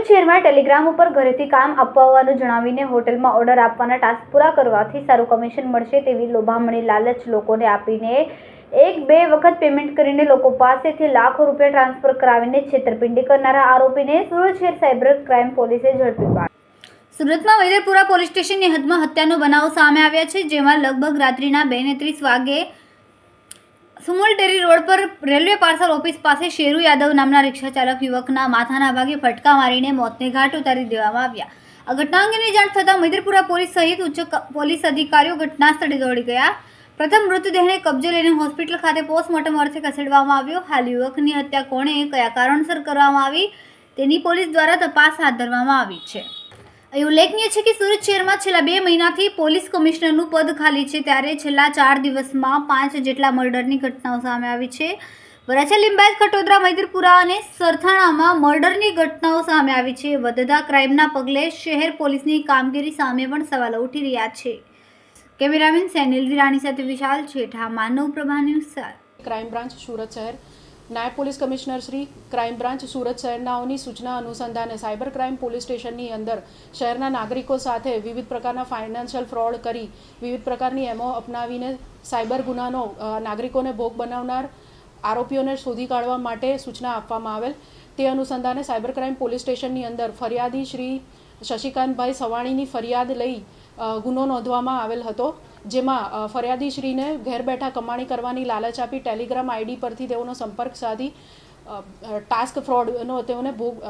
સુરત શહેરમાં ટેલિગ્રામ ઉપર ઘરેથી કામ અપાવવાનું જણાવીને હોટેલમાં ઓર્ડર આપવાના ટાસ્ક પૂરા કરવાથી સારું કમિશન મળશે તેવી લોભામણી લાલચ લોકોને આપીને એક બે વખત પેમેન્ટ કરીને લોકો પાસેથી લાખો રૂપિયા ટ્રાન્સફર કરાવીને છેતરપિંડી કરનારા આરોપીને સુરત શહેર સાયબર ક્રાઇમ પોલીસે ઝડપી પાડી સુરતમાં વૈદરપુરા પોલીસ સ્ટેશનની હદમાં હત્યાનો બનાવ સામે આવ્યા છે, જેમાં લગભગ રાત્રિના બે ને ત્રીસ વાગે સુમુલ ડેરી રોડ પર રેલવે પાર્સલ ઓફિસ પાસે શેરુ યાદવ નામના રિક્ષા ચાલક યુવકના માથાના ભાગે ફટકા મારીને મોતને ઘાટ ઉતારી દેવામાં આવ્યા. આ ઘટના અંગેની જાણ થતાં મૈદરપુરા પોલીસ સહિત ઉચ્ચ પોલીસ અધિકારીઓ ઘટના સ્થળે દોડી ગયા. પ્રથમ મૃતદેહને કબજે લઈને હોસ્પિટલ ખાતે પોસ્ટમોર્ટમ અર્થે ખસેડવામાં આવ્યો. હાલ યુવકની હત્યા કોણે, કયા કારણસર કરવામાં આવી, તેની પોલીસ દ્વારા તપાસ હાથ ધરવામાં આવી છે. અહીં ઉલ્લેખનીય છે કે સુરત શહેરમાં છેલ્લા બે મહિનાથી પોલીસ કમિશનરનું પદ ખાલી છે ત્યારે છેલ્લા ચાર દિવસમાં પાંચ જેટલા મર્ડરની ઘટનાઓ સામે આવી છે. વરાછા લિંબાયત, ખટોદરા મૈદરપુરા અને સરથાણામાં મર્ડરની ઘટનાઓ સામે આવી છે. વધતા ક્રાઇમના પગલે શહેર પોલીસની કામગીરી સામે પણ સવાલો ઉઠી રહ્યા છે. કેમેરામેન સેનિલ વિરાણી સાથે Vishal Chhetha Manav Prabha news crime branch Surat શહેર નાયબ police commissioner Shri crime branch Surat શહેરનાઓની સૂચના અનુસંધાને સાયબર ક્રાઇમ પોલીસ સ્ટેશનની અંદર શહેરના નાગરિકો સાથે વિવિધ પ્રકારના ફાઇનાન્શિયલ ફ્રોડ કરી, વિવિધ પ્રકારની એમો અપનાવીને સાયબર ગુનાનો નાગરિકોને ભોગ બનાવનાર આરોપીઓને શોધી કાઢવા માટે સૂચના આપવામાં આવેલ. તે અનુસંધાને સાયબર ક્રાઇમ પોલીસ સ્ટેશનની અંદર ફરિયાદી શ્રી શશિકાંતભાઈ સવાણીની ફરિયાદ લઈ ગુનો નોંધવામાં આવેલ હતો. જેમાં ફરિયાદીશ્રીને ઘેર બેઠા કમાણી કરવાની લાલચ આપી ટેલિગ્રામ આઈડી પરથી તેઓનો સંપર્ક સાધી ટાસ્ક ફ્રોડનો તેઓને ભોગ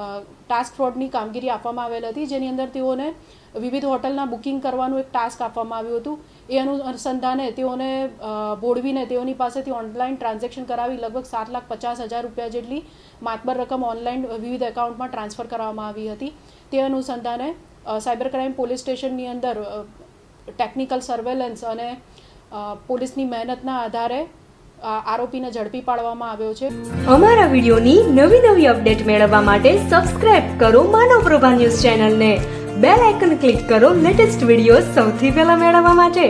ટાસ્ક ફ્રોડની કામગીરી આપવામાં આવેલ હતી, જેની અંદર તેઓને વિવિધ હોટલના બુકિંગ કરવાનું એક ટાસ્ક આપવામાં આવ્યું હતું. એ અનુસંધાને તેઓને બોળવીને તેઓની પાસેથી ઓનલાઈન ટ્રાન્ઝેક્શન કરાવી લગભગ સાત લાખ પચાસ હજાર રૂપિયા જેટલી માતબર રકમ ઓનલાઈન વિવિધ એકાઉન્ટમાં ટ્રાન્સફર કરવામાં આવી હતી. તે અનુસંધાને સાયબર ક્રાઇમ પોલીસ સ્ટેશનની અંદર ટેકનિકલ સર્વેલન્સ અને પોલીસની મહેનતના આધારે આરોપીને ઝડપી પાડવામાં આવ્યો છે. અમારા વિડીયોની નવી નવી અપડેટ મેળવવા માટે સબસ્ક્રાઇબ કરો માનવ પ્રભા ન્યૂઝ ચેનલને. બેલ આઇકન ક્લિક કરો લેટેસ્ટ વીડિયો સૌથી પહેલા મેળવવા માટે.